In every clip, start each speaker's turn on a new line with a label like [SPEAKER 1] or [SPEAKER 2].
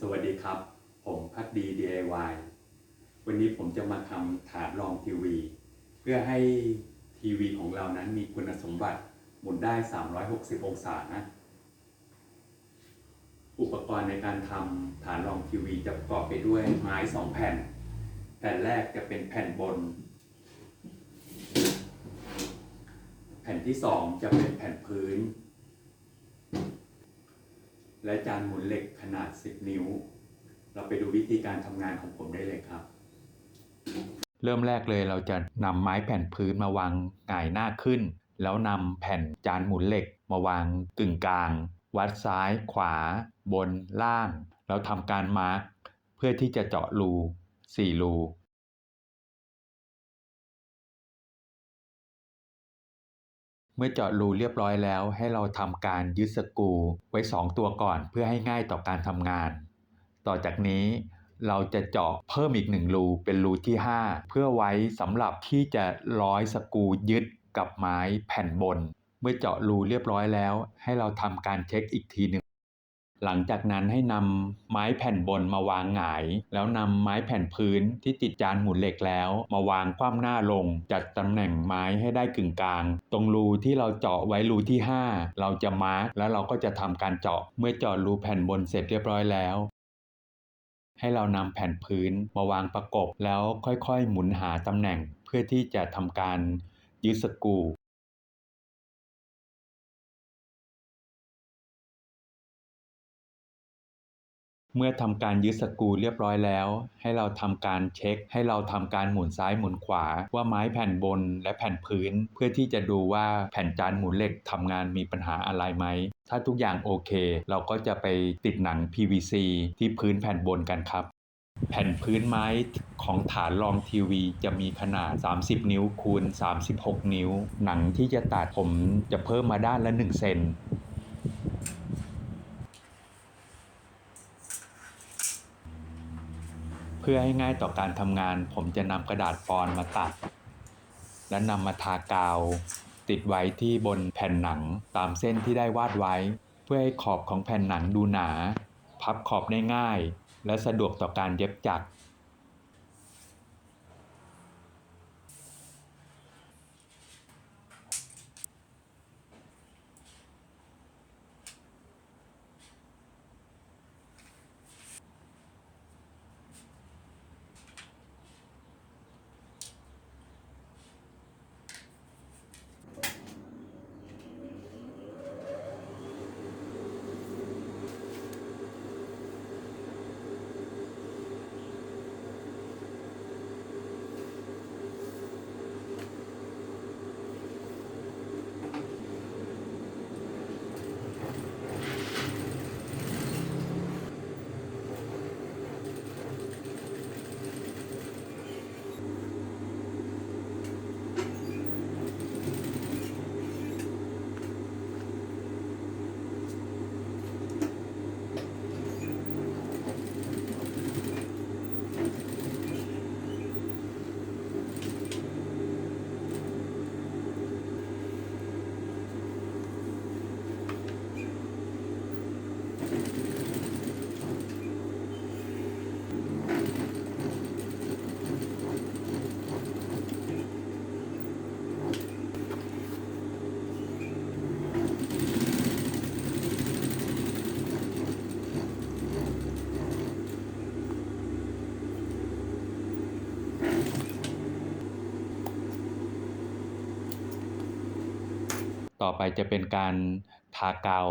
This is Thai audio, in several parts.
[SPEAKER 1] สวัสดีครับ ผมพักดี DIY วันนี้ผมจะมาทำถาดรองทีวี เพื่อให้ทีวีของเรานั้นมีคุณสมบัติหมุนได้ 360 องศานะ อุปกรณ์ในการทำฐานรองทีวีจะประกอบไปด้วยไม้2แผ่น แผ่นแรกจะเป็นแผ่นบน แผ่นที่2จะเป็นแผ่นพื้น และจานหมุนเหล็กขนาด 10 นิ้ว เราไปดูวิธีการทำงานของผมได้เลยครับ
[SPEAKER 2] เริ่มแรกเลยเราจะนำไม้แผ่นพื้นมาวางหงายหน้าขึ้น แล้วนำแผ่นจานหมุนเหล็กมาวางกึ่งกลาง วัดซ้ายขวา บนล่าง แล้วทำการมาร์กเพื่อที่จะเจาะรู4รู เมื่อเจาะรูเรียบร้อยแล้ว ให้เราทำการยึดสกรูไว้ 2 ตัวก่อนเพื่อให้ง่ายต่อการทำงาน ต่อจากนี้เราจะเจาะเพิ่มอีกหนึ่งรูเป็นรูที่ 5 เพื่อไว้สำหรับที่จะร้อยสกรูยึดกับไม้แผ่นบน เมื่อเจาะรูเรียบร้อยแล้ว ให้เราทำการเช็คอีกทีหนึ่ง หลังจากนั้นให้นำไม้แผ่นบนมาวางหงาย แล้วนำไม้แผ่นพื้นที่ติดจานหมุนเหล็กแล้ว มาวางคว่ำหน้าลง จัดตำแหน่งไม้ให้ได้กึ่งกลาง ตรงรูที่เราเจาะไว้รูที่ 5 เราจะมาร์กแล้วเราก็จะทำการเจาะ เมื่อเจาะรูแผ่นบนเสร็จเรียบร้อยแล้ว ให้เรานำแผ่นพื้นมาวางประกบแล้วค่อยๆ หมุนหาตำแหน่งเพื่อที่จะทำการยึดสกู เมื่อทำการยึดสกูเรียบร้อยแล้ว ให้เราทำการเช็ค ให้เราทำการหมุนซ้ายหมุนขวา ว่าไม้แผ่นบนและแผ่นพื้น เพื่อที่จะดูว่าแผ่นจานหมุนเหล็กทำงานมีปัญหาอะไรไหมถ้าทุกอย่างโอเค เราก็จะไปติดหนัง PVC ที่พื้นแผ่นบนกันครับ แผ่นพื้นไม้ของฐานรองทีวีจะมีขนาด 30 นิ้วคูณ 36 นิ้ว หนังที่จะตัดผมจะเพิ่มมาด้านละ 1 เซน พื่อให้ง่ายต่อการทำงาน ผมจะนำกระดาษปอนมาตัด และนำมาทากาว ติดไว้ที่บนแผ่นหนังตามเส้นที่ได้วาดไว้ เพื่อให้ขอบของแผ่นหนังดูหนา พับขอบได้ง่าย และสะดวกต่อการเย็บจักร ต่อไปจะเป็นการทากาว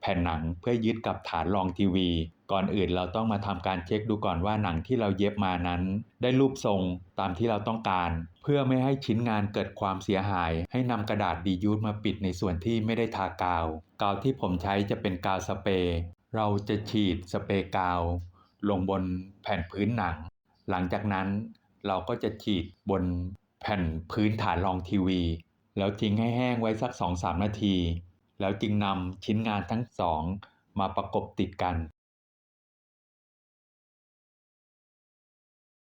[SPEAKER 2] แผ่นหนังเพื่อยึดกับฐานรองทีวี ก่อนอื่นเราต้องมาทำการเช็คดูก่อนว่าหนังที่เราเย็บมานั้น ได้รูปทรงตามที่เราต้องการ เพื่อไม่ให้ชิ้นงานเกิดความเสียหาย ให้นำกระดาษดียูสมาปิดในส่วนที่ไม่ได้ทากาว กาวที่ผมใช้จะเป็นกาวสเปรย์เราจะฉีดสเปรย์กาว ลงบนแผ่นพื้นหนัง หลังจากนั้นเราก็จะฉีดบนแผ่นพื้นฐานรองทีวี แล้วทิ้งให้แห้งไว้สัก 2-3 นาที แล้วจึงนำชิ้นงานทั้งสองมาประกบติดกัน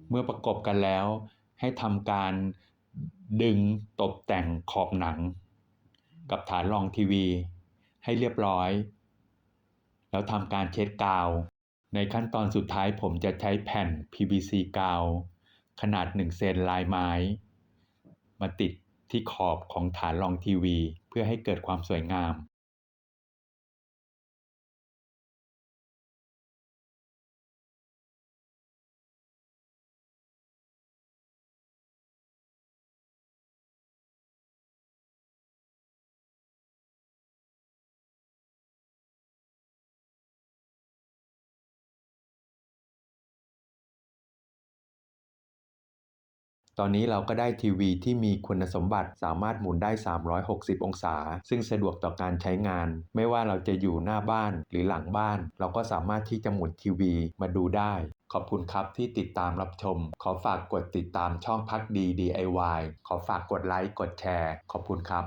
[SPEAKER 2] เมื่อประกบกันแล้วให้ทำการดึงตกแต่งขอบหนัง กับฐานรองทีวี ให้เรียบร้อย แล้วทำการเช็ดกาว ในขั้นตอนสุดท้ายผมจะใช้แผ่น PVC กาว ขนาด 1 เซนลายไม้ มาติด ที่ขอบของฐานรองทีวี เพื่อให้เกิดความสวยงาม ตอนนี้เราก็ได้ทีวีที่มีคุณสมบัติสามารถหมุนได้ 360 องศา ซึ่งสะดวกต่อการใช้งาน ไม่ว่าเราจะอยู่หน้าบ้านหรือหลังบ้าน เราก็สามารถที่จะหมุนทีวีมาดูได้ ขอบคุณครับที่ติดตามรับชม ขอฝากกดติดตามช่องพักดี DIY ขอฝากกดไลค์กดแชร์ ขอบคุณครับ